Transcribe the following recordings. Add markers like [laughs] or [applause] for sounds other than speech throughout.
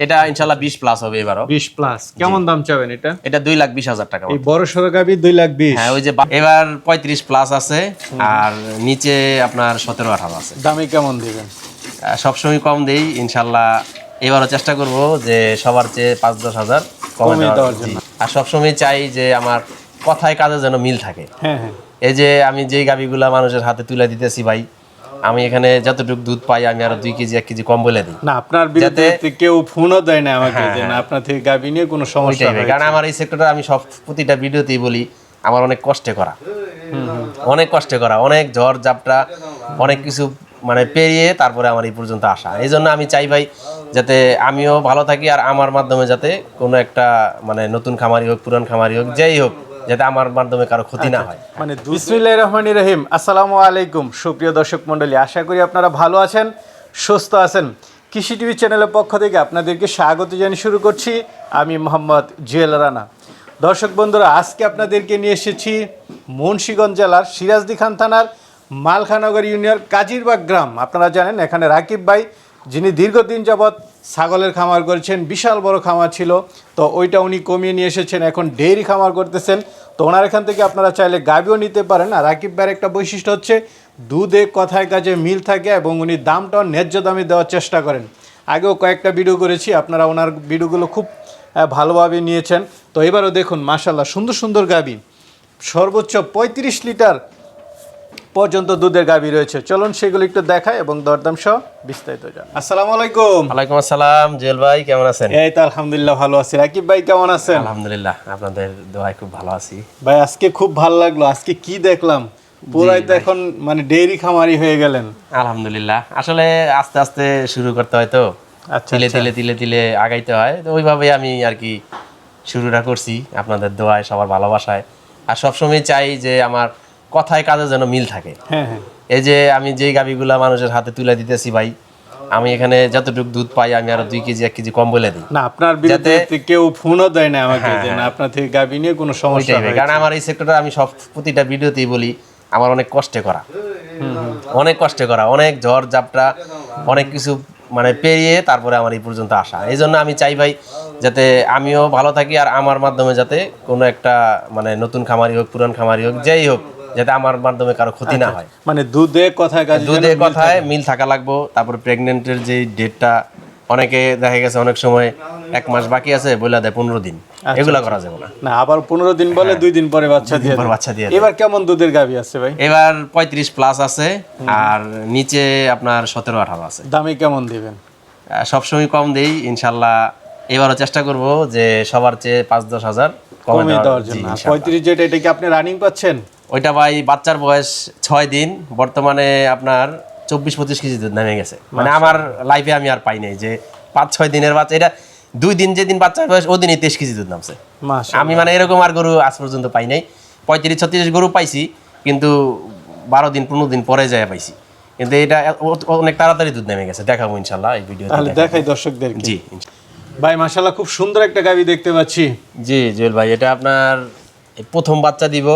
এটা ইনশাল্লাহ বিশ প্লাস হবে এবারও। বিশ প্লাস কেমন দাম চাবেন এটা? এটা দুই লাখ বিশ হাজার টাকা এই বড় সড়ো গাবি দুই লাখ বিশ। হ্যাঁ ওই যে এবার পঁয়ত্রিশ প্লাস আছে আর নিচে আপনার সতেরো আঠারো আছে। দামে কেমন দিবেন? সবসময় কম দেই ইনশাল্লাহ এবারও চেষ্টা করব যে সবার চেয়ে পাঁচ দশ হাজার কমে দেওয়ার। দেওয়ার জি। আর সবসময় চাই যে আমার কথায় কাজে যেন মিল থাকে। হ্যাঁ হ্যাঁ। এই যে আমি যেই গাবিগুলা মানুষের হাতে তুলে দিতেছি ভাই আমি এখানে যতটুকু দুধ পাই আমি আরও দুই কেজি এক কেজি কম বলে দিই না আপনার বিরুদ্ধে কেউ ফোনও দেয় না আমাকে হ্যাঁ, যে না হ্যাঁ। আপনার থেকে গাবি নিয়ে কোনো সমস্যা ভাই। কারণ আমার এই সেক্টরটা আমি সব প্রতিটা ভিডিওতেই বলি আমার অনেক কষ্টে করা অনেক কষ্টে করা অনেক ঝড় ঝাপটা অনেক কিছু মানে পেরিয়ে তারপরে আমার এই পর্যন্ত আসা এই জন্য আমি চাই ভাই যাতে আমিও ভালো থাকি আর আমার মাধ্যমে যাতে কোনো একটা মানে নতুন খামারি হোক পুরান খামারি হোক যেই হোক যাতে আমার মাধ্যমে কারও ক্ষতি না হয়। মানে বিসমিল্লাহ রহমানি রহিম আসসালামু আলাইকুম। সুপ্রিয় দর্শক মণ্ডলী আশা করি আপনারা ভালো আছেন সুস্থ আছেন। কৃষি টিভি চ্যানেলের পক্ষ থেকে আপনাদেরকে স্বাগত জানিয়ে শুরু করছি। আমি মোহাম্মদ জুয়েল রানা। দর্শক বন্ধুরা আজকে আপনাদেরকে নিয়ে এসেছি মুন্সীগঞ্জ জেলার সিরাজদি খান থানার মালখানগর ইউনিয়ন কাজিরবাগ গ্রাম। আপনারা জানেন এখানে রাকিব ভাই যিনি দীর্ঘদিন যাবৎ ছাগলের খামার করেছেন, বিশাল বড় খামার ছিল। তো ওইটা উনি কমিয়ে নিয়ে এসেছেন, এখন ডেইরি খামার করতেছেন। তো ওনার এখান থেকে আপনারা চাইলে গাবিও নিতে পারেন। আর রাকিব ভাইয়ের একটা বৈশিষ্ট্য হচ্ছে, দুধে কথায় কাজে মিল থাকে এবং উনি দামটাও ন্যায্য দামে দেওয়ার চেষ্টা করেন। আগেও কয়েকটা ভিডিও করেছি, আপনারা ওনার ভিডিওগুলো খুব ভালোভাবে নিয়েছেন। তো এবারও দেখুন মাশাল্লাহ সুন্দর সুন্দর গাবি সর্বোচ্চ পঁয়ত্রিশ লিটার পর্যন্ত দুধের গাভী রয়েছে। চলুন সেগুলো একটু দেখায় এবং দরদাম সহ বিস্তারিত যান আসসালামু আলাইকুম। ওয়ালাইকুম আসসালাম জেল ভাই কেমন আছেন? এই তো আলহামদুলিল্লাহ ভালো আছি। রাকিব ভাই কেমন আছেন? আলহামদুলিল্লাহ আপনাদের দোয়ায় খুব ভালো আছি। ভাই আজকে খুব ভালো লাগল। আজকে কি দেখলাম? পুরাই তো এখন মানে ডেইরি খামারি হয়ে গেলেন। আলহামদুলিল্লাহ। আসলে আস্তে আস্তে শুরু করতে হয় তো। আচ্ছা তিলে আচ্ছা। তিলে তিলে তিলে আগাইতে হয়। তো ওইভাবে আমি আর কি শুরুটা করছি। আপনাদের দোয়ায় সবার ভালোবাসায়। আর সবসময় চাই যে আমার কথায় কাজে যেন মিল থাকে। হ্যাঁ হ্যাঁ। এই যে আমি যেই গাবিগুলা মানুষের হাতে তুলে দিতেছি ভাই আমি এখানে যতটুকু দুধ পাই আমি আরও দুই কেজি এক কেজি কম বলে দিই। না আপনার বিরুদ্ধে কেউ ফোনও দেয় না আমাকে হ্যাঁ, যে না। আপনার থেকে গাবি নিয়ে কোনো সমস্যা হয় কারণ আমার এই সেক্টরটা আমি সব প্রতিটা ভিডিওতেই বলি আমার অনেক কষ্টে করা। অনেক কষ্টে করা অনেক ঝড় ঝাপটা অনেক কিছু মানে পেরিয়ে তারপরে আমার এই পর্যন্ত আসা। এই জন্য আমি চাই ভাই যাতে আমিও ভালো থাকি আর আমার মাধ্যমে যাতে কোনো একটা মানে নতুন খামারি হোক পুরান খামারি হোক যেই হোক যাতে আমার মাধ্যমে কারও ক্ষতি না হয়। মানে দুধে কথায় মিল কথায় মিল থাকা লাগবো তারপর প্রেগনেন্টের যে ডেটটা অনেকে দেখা গেছে অনেক সময় এক মাস বাকি আছে বলে দেয় পনেরো দিন। এগুলা করা যাবে না। না আবার পনেরো দিন বলে দুই দিন পরে বাচ্চা দিয়ে বাচ্চা দিয়ে এবার কেমন দুধের গাবি আছে ভাই? এবার পঁয়ত্রিশ প্লাস আছে আর নিচে আপনার সতেরো আঠারো আছে। দামে কেমন দিবেন? সবসময় কম দেই ইনশাল্লাহ। এবারও চেষ্টা করব যে সবার চেয়ে পাঁচ দশ হাজার কমে দেওয়ার জন্য। পঁয়ত্রিশ যেটা এটা কি আপনি রানিং পাচ্ছেন? ওইটা ভাই বাচ্চার বয়স ছয় দিন বর্তমানে আপনার চব্বিশ পঁচিশ কেজি দুধ নেমে গেছে। মানে আমার লাইফে আমি আর পাই নাই যে পাঁচ ছয় দিনের বাচ্চা এটা দুই দিন যেদিন বাচ্চার বয়স ওদিনই তেইশ কেজি দুধ নামছে আমি মানে এরকম আর গরু আজ পর্যন্ত পাই নাই। পঁয়ত্রিশ ছত্রিশ গরু পাইছি কিন্তু বারো দিন পনেরো দিন পরে যায় পাইছি। কিন্তু এটা অনেক তাড়াতাড়ি দুধ নেমে গেছে। দেখাবো ইনশাল্লাহ এই ভিডিও দেখাই দর্শকদের জি ভাই মাশাল্লাহ খুব সুন্দর একটা গাবি দেখতে পাচ্ছি। জি জুয়েল ভাই এটা আপনার প্রথম বাচ্চা দিব।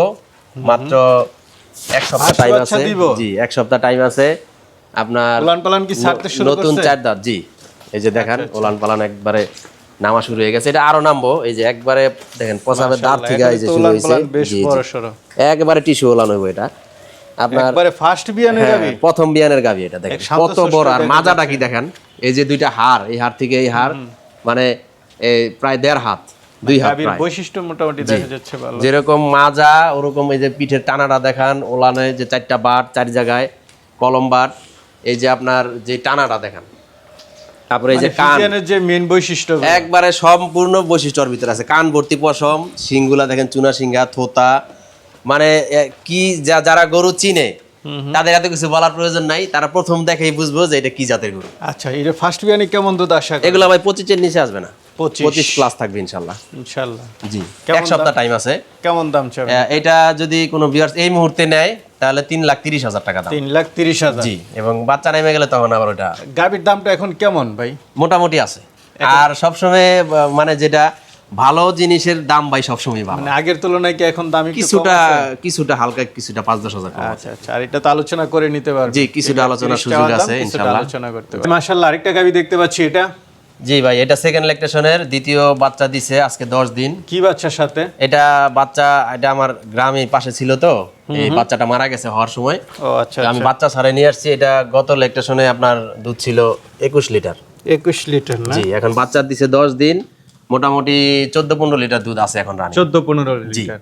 মাত্র এক সপ্তাহ টাইম আছে। জি এক সপ্তাহ টাইম আছে। আপনার উলান পালান কি ছাড়তে শুরু নতুন করছে? আচ্ছা, চার দাঁত জি। এই যে দেখেন ওলান পালান একবারে নামা শুরু হয়ে গেছে। এটা আরও নামবো। এই যে একবারে দেখেন পচাবের দাঁত থেকে এই যে শুরু হয়েছে। একবারে টিস্যু ওলান হইব এটা। আপনার একবারে ফার্স্ট বিয়ানের হ্যাঁ, গাবি? প্রথম বিয়ানের গাবি এটা দেখেন। কত বড়। আর মাজাটা কি দেখেন। এই যে দুইটা হাড় এই হাড় থেকে এই হাড় মানে এই প্রায় দেড় হাত। দুই হাত বৈশিষ্ট্য মোটামুটি দেখা যাচ্ছে ভালো। যেরকম মাজা ওরকম এই যে পিঠের টানাটা দেখান ওলানে যে চারটা বাট চার জায়গায় কলম বাট এই যে আপনার যে টানাটা দেখান। তারপরে এই যে মানে কান। যে মেন বৈশিষ্ট্য একবারে সম্পূর্ণ বৈশিষ্ট্যর ভিতরে আছে। কান ভর্তি পশম শিংগুলা দেখেন চুনা শিঙ্গা থোতা। মানে কি যা যারা গরু চিনে তাদের এত কিছু বলার প্রয়োজন নাই। তারা প্রথম দেখেই বুঝব যে এটা কি জাতের গরু। আচ্ছা এটা ফার্স্ট বিয়ানে কেমন দুধ করি? এগুলো ভাই পঁচিশের নিচে আসবে না। পঁচিশ। প্লাস থাকবে ইনশাল্লাহ ইনশাল্লাহ জি। এক সপ্তাহ টাইম আছে। কেমন দাম এটা যদি কোনো ভিউয়ার্স এই মুহূর্তে নেয় তাহলে তিন লাখ তিরিশ হাজার টাকা দাম। তিন লাখ তিরিশ হাজার। জি এবং বাচ্চা নেমে গেলে তখন আবার ওটা দামটা এখন কেমন ভাই? মোটামুটি আছে। আর সবসময় মানে যেটা ভালো জিনিসের দাম ভাই সবসময় ভালো মানে আগের তুলনায় কি এখন দাম কিছুটা কিছুটা হালকা কিছুটা পাঁচ দশ হাজার। আচ্ছা আচ্ছা আর এটা তো আলোচনা করে নিতে পারবে। জি, কিছুটা আলোচনার 30 সুযোগ আছে, ইনশাআল্লাহ। আলোচনা করতে পারবে। মাশাআল্লাহ আরেকটা গাবি দেখতে পাচ্ছি এটা। জি ভাই এটা সেকেন্ড ল্যাকটেশনের দ্বিতীয় বাচ্চা দিছে আজকে দশ দিন। কি বাচ্চার সাথে? এটা বাচ্চা এটা আমার গ্রামে পাশে ছিল তো। এই বাচ্চাটা মারা গেছে হওয়ার সময়। ও আচ্ছা আমি বাচ্চা ছাড়ে নিয়ে আসছি। এটা গত ল্যাকটেশনে আপনার দুধ ছিল একুশ লিটার। একুশ লিটার না? জি এখন বাচ্চা দিছে দশ দিন। মোটামুটি চোদ্দ পনেরো লিটার দুধ আছে এখন রানি চোদ্দ পনেরো লিটার।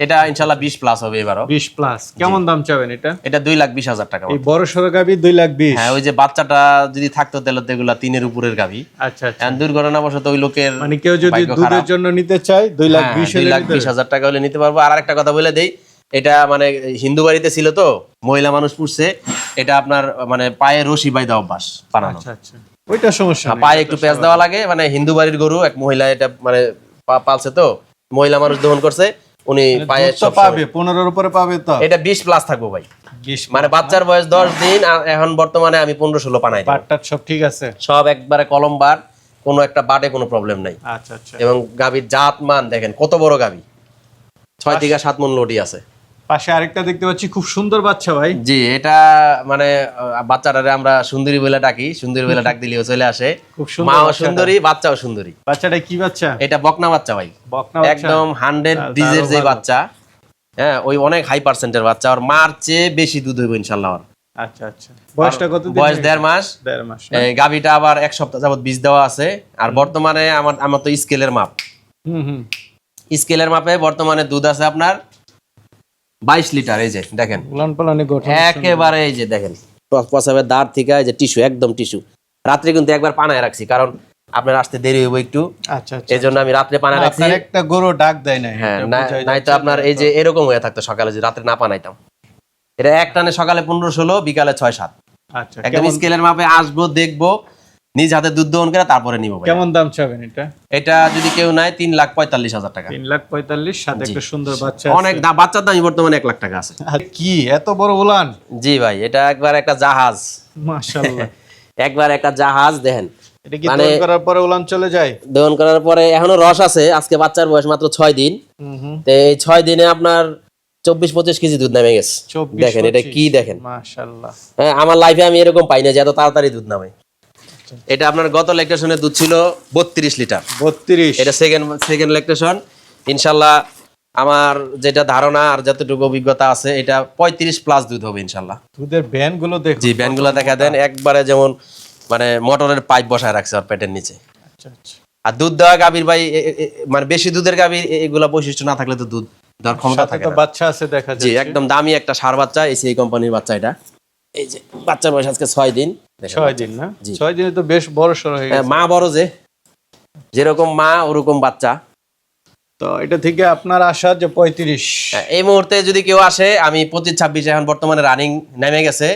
এটা ইনশাল্লাহ বিশ প্লাস হবে এবারও। বিশ প্লাস কেমন দাম চাবেন এটা? এটা দুই লাখ বিশ হাজার টাকা বড় সড়ো গাবি দুই লাখ বিশ? হ্যাঁ ওই যে বাচ্চাটা যদি থাকতো তাহলে তো এগুলা তিনের উপরের গাভি। আচ্ছা আচ্ছা। দুর্ঘটনাবশত ওই লোকের মানে কেউ যদি দুধের জন্য নিতে চায় দুই লাখ হ্যাঁ, বিশ দুই লাখ বিশ হাজার টাকা হলে নিতে পারব। আর আরেকটা কথা বলে দেই এটা মানে হিন্দু বাড়িতে ছিল তো মহিলা মানুষ পুষছে এটা আপনার মানে পায়ে রশি বাইদা অভ্যাস বানানো। আচ্ছা আচ্ছা। ওইটা সমস্যা পায়ে একটু পেঁয়াজ দেওয়া লাগে মানে হিন্দু বাড়ির গরু এক মহিলা এটা মানে পালছে তো মহিলা মানুষ দহন করছে। উনি পায়ে সবসময়- পাবে পনেরোর উপরে পাবে তো। এটা বিশ প্লাস থাকব ভাই। মানে বাচ্চার বয়স দশ দিন আর এখন বর্তমানে আমি পনেরো ষোলো পানাই। সব ঠিক আছে? সব একবারে কলমবার কোনো একটা বাটে কোনো প্রবলেম নাই। আচ্ছা আচ্ছা। এবং গাভীর জাত মান দেখেন কত বড় গাভী? ছয় থেকে সাত মন লোডি আছে। পাশে আরেকটা দেখতে পাচ্ছি খুব সুন্দর বাচ্চা ভাই। জি এটা মানে বাচ্চাটারে আমরা সুন্দরী বলে ডাকি সুন্দরী বলে ডাক দিলেও চলে আসে। খুব সুন্দর মাও সুন্দরী বাচ্চাও সুন্দরী। বাচ্চাটা কি বাচ্চা? এটা বকনা বাচ্চা ভাই। বকনা একদম হান্ড্রেড ডিজের যে বাচ্চা। হ্যাঁ ওই অনেক হাই পার্সেন্টের বাচ্চা আর মার চেয়ে বেশি দুধ হইব ইনশাল্লাহ আচ্ছা আচ্ছা। বয়সটা কত বয়স দেড় মাস। দেড় মাস এই গাভীটা আবার এক সপ্তাহ যাবত বীজ দেওয়া আছে। আর বর্তমানে আমার আমার তো স্কেলের মাপ। হুম হুম। স্কেলের মাপে বর্তমানে দুধ আছে আপনার বাইশ লিটার এই যে দেখেন। একেবারে এই যে দেখেন। প- দাঁড় থেকে এই যে টিস্যু একদম টিস্যু। রাত্রে কিন্তু একবার পানায় রাখছি কারণ আপনার আসতে দেরি হইব একটু। আচ্ছা আচ্ছা। এই জন্য আমি রাত্রে পানায় রাখছি। একটা গরু ডাক দেয় না হ্যাঁ নাই তো আপনার এই যে এরকম হয়ে থাকতো সকালে যে রাত্রে না পানাইতাম। এটা এক টানে সকালে পনেরো ষোলো বিকালে ছয় সাত। আচ্ছা একদম স্কেলের মাপে আসব দেখব নিজ হাতে দুধ দহন করে তারপরে নিবো। কেমন দাম চাবেন এটা? এটা যদি কেউ নেয় তিন লাখ পঁয়তাল্লিশ হাজার টাকা। তিন লাখ পঁয়তাল্লিশ সাথে একটা সুন্দর বাচ্চা অনেক বাচ্চার দামই বর্তমানে এক লাখ টাকা আছে। কি এত বড় উলান? জি ভাই এটা একবার একটা জাহাজ। মাশাআল্লাহ। [laughs] একবার একটা জাহাজ দেখেন। এটা কি মানে- করার পরে উলান চলে যায়? দহন করার পরে এখনও রস আছে আজকে বাচ্চার বয়স মাত্র ছয় দিন। তো এই ছয় দিনে আপনার চব্বিশ পঁচিশ কেজি দুধ নামে গেছে। দেখেন এটা কি দেখেন। হ্যাঁ আমার লাইফে আমি এরকম পাই না যে এত তাড়াতাড়ি দুধ নামে। এটা আপনার গত ল্যাকটেশনের দুধ ছিল বত্রিশ লিটার। বত্রিশ। এটা সেকেন্ড সেকেন্ড ল্যাকটেশন ইনশাল্লাহ আমার যেটা ধারণা আর যতটুকু অভিজ্ঞতা আছে এটা পঁয়ত্রিশ প্লাস দুধ হবে ইনশাল্লাহ। দুধের ভ্যানগুলো দেখো জি ব্যানগুলো দেখা দেন। একবারে যেমন মানে মোটরের পাইপ বসায় রাখছে ওর পেটের নিচে। আচ্ছা আচ্ছা। আর দুধ দেওয়া গাভীর ভাই মানে বেশি দুধের গাভীর এগুলা বৈশিষ্ট্য না থাকলে তো দুধ দেওয়ার ক্ষমতা থাকে বাচ্চা আছে দেখা যায় একদম দামি একটা সার বাচ্চা এই সেই কোম্পানির বাচ্চা এটা। এই যে বাচ্চার বয়স আজকে ছয় দিন। ছয় দিন না? ছয় দিনে তো বেশ বড় সড়ো হয়ে হ্যাঁ, গেছে। মা বড় যে। যেরকম মা ওরকম বাচ্চা। তো এটা থেকে আপনার আশা যে পঁয়ত্রিশ। হ্যাঁ, এই মুহূর্তে যদি কেউ আসে আমি পঁচিশ ছাব্বিশ এখন বর্তমানে রানিং নেমে গেছে।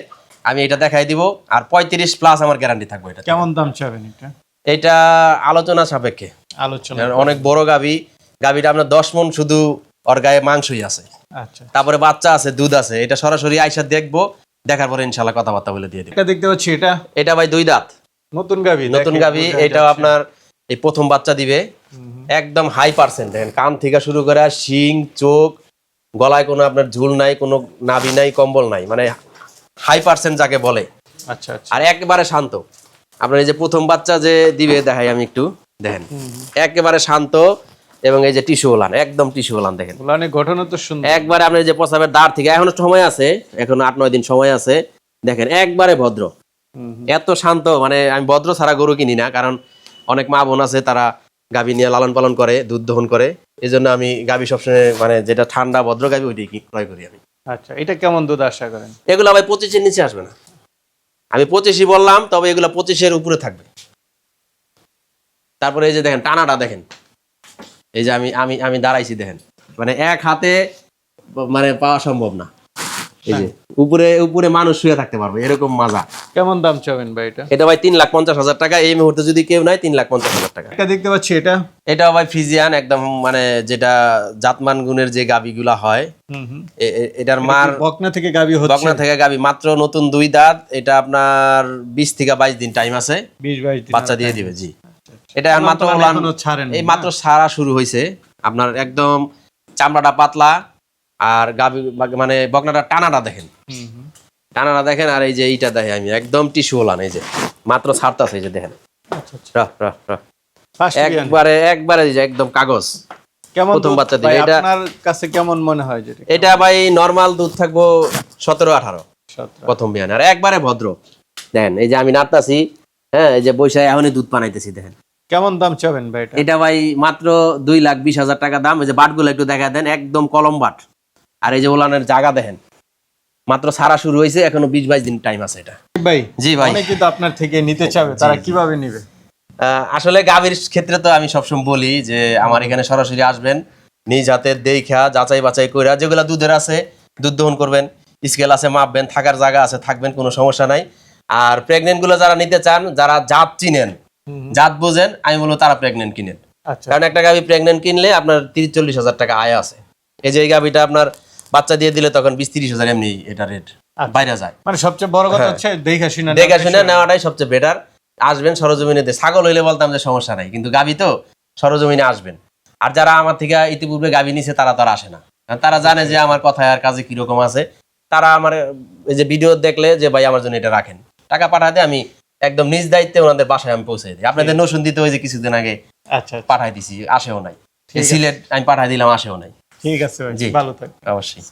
আমি এটা দেখাই দিব। আর পঁয়ত্রিশ প্লাস আমার গ্যারান্টি থাকবে এটা কেমন দাম চাবেন এটা? এটা আলোচনা সাপেক্ষে। আলোচনা। অনেক বড় গাভী গাভীটা আপনার দশ মন শুধু ওর গায়ে মাংসই আছে। আচ্ছা তারপরে বাচ্চা আছে দুধ আছে। এটা সরাসরি আইসা দেখব। দেখার পরে ইনশাল্লাহ কথাবার্তা বলে দিয়ে দিব। এটা দেখতে পাচ্ছি এটা? এটা ভাই দুই দাঁত। নতুন গাবি নতুন গাভী এটাও আপনার এই প্রথম বাচ্চা দিবে। একদম হাই পার্সেন্ট দেখেন কান থেকে শুরু করে শিং চোখ গলায় কোনো আপনার ঝুল নাই কোনো নাভি নাই কম্বল নাই মানে হাই পার্সেন্ট যাকে বলে। আচ্ছা আচ্ছা। আর একেবারে শান্ত। আপনার এই যে প্রথম বাচ্চা যে দিবে দেখাই আমি একটু দেখেন। একেবারে শান্ত এবং এই যে টিস্যু ওলান একদম টিস্যু ওলান দেখেন। উলানের ঘটনা তো সুন্দর। একবারে আপনার এই যে প্রসাবের দাঁড় থেকে এখনও সময় আছে এখন আট নয় দিন সময় আছে। দেখেন একবারে ভদ্র। এত শান্ত মানে আমি ভদ্র ছাড়া গরু কিনি না কারণ অনেক মা বোন আছে তারা গাভী নিয়ে লালন পালন করে দুধ দহন করে। এই জন্য আমি গাভী সবসময় মানে যেটা ঠান্ডা ভদ্র গাভী ওইটাই কি- ক্রয় করি আমি। আচ্ছা এটা কেমন দুধ আশা করেন? এগুলো ভাই পঁচিশের নিচে আসবে না। আমি পঁচিশই বললাম তবে এগুলো পঁচিশের উপরে থাকবে। তারপরে এই যে দেখেন টানাটা দেখেন। এই যে আমি আমি আমি দাঁড়াইছি দেখেন। মানে এক হাতে মানে পাওয়া সম্ভব না। এই যে উপরে উপরে মানুষ শুয়ে থাকতে পারবে এরকম মাজা। কেমন দাম চাবেন ভাই এটা? এটা ভাই তিন লাখ পঞ্চাশ হাজার টাকা এই মুহূর্তে যদি কেউ নেয় তিন লাখ পঞ্চাশ হাজার টাকা। এটা দেখতে পাচ্ছি এটা? এটাও ভাই ফিজিয়ান একদম মানে যেটা জাতমান গুণের যে গাবিগুলা হয় এটার মার বকনা থেকে গাবি হচ্ছে? বকনা থেকে গাবি মাত্র নতুন দুই দাঁত এটা আপনার বিশ থেকে বাইশ দিন টাইম আছে। বিশ বাইশ বাচ্চা দিয়ে দিবে জি। এটা মাত্র এই মাত্র সারা শুরু হয়েছে। আপনার একদম চামড়াটা পাতলা আর গাবি মানে বকনাটা টানাটা দেখেন। টানাটা দেখেন আর এই যে এইটা দেখে আমি একদম টিস্যু এই যে। মাত্র ছাড়তাছে এই যে দেখেন। আচ্ছা আচ্ছা। একবারে একবারে একদম কাগজ। কেমন প্রথম বাচ্চা দিবে, এটা- আপনার কাছে কেমন মনে হয় যেটা এটা ভাই নর্মাল দুধ থাকব সতেরো আঠারো। সতেরো। প্রথম বিয়ান আর একবারে ভদ্র। দেখেন এই যে আমি নাড়তাছি হ্যাঁ এই যে বৈশাখ এখনই দুধ বানাইতেছি দেখেন। কেমন দাম চাবেন ভাই এটা? এটা ভাই মাত্র দুই লাখ বিশ হাজার টাকা দাম। এই যে বাটগুলো একটু দেখা দেন একদম কলম বাট। আর এই যে ওলানের জায়গা দেখেন মাত্র সারা শুরু হয়েছে এখনও বিশ বাইশ দিন টাইম আছে এটা। ভাই জি ভাই। অনেকে তো আপনার থেকে নিতে চাবে তারা কীভাবে নিবে? আসলে গাভীর ক্ষেত্রে তো আমি সবসময় বলি যে আমার এখানে সরাসরি আসবেন নিজ হাতের দেখা যাচাই বাছাই কইরা যেগুলা দুধের আছে দুধ দহন করবেন স্কেল আছে মাপবেন থাকার জায়গা আছে থাকবেন কোনো সমস্যা নাই। আর প্রেগনেন্টগুলো যারা নিতে চান যারা জাত চিনেন জাত বোঝেন আমি বলব তারা প্রেগনেন্ট কিনেন। আচ্ছা। কারণ একটা গাভী প্রেগনেন্ট কিনলে আপনার তিরিশ চল্লিশ হাজার টাকা আয় আছে। এই যে এই গাভীটা আপনার বাচ্চা দিয়ে দিলে তখন বিশ তিরিশ হাজার এমনি এটা রেট আচ্ছা। বাইরে যায়। মানে সবচেয়ে বড় কথা হ্যাঁ। হচ্ছে দেখে শুনে দেখে শুনে নেওয়াটাই সবচেয়ে বেটার আসবেন সরজমিনে দিয়ে। ছাগল হইলে বলতাম যে সমস্যা নাই কিন্তু গাভী তো সরজমিনে আসবেন। আর যারা আমার থেকে ইতিপূর্বে গাভী নিছে তারা তো আর আসে না। তারা জানে যে আমার কথায় আর কাজে কীরকম আছে। তারা আমার এই যে ভিডিও দেখলে যে ভাই আমার জন্য এটা রাখেন। টাকা পাঠাতে আমি একদম নিজ দায়িত্বে ওনাদের বাসায় আমি পৌঁছে দিই। আপনাদের নসুন দিতে হয়েছে যে কিছুদিন আগে আচ্ছা আচ্ছা। পাঠাই দিছি আসেও নাই। সিলেট আমি পাঠাই দিলাম আসেও নাই। ঠিক আছে ভাই ভালো থাক অবশ্যই।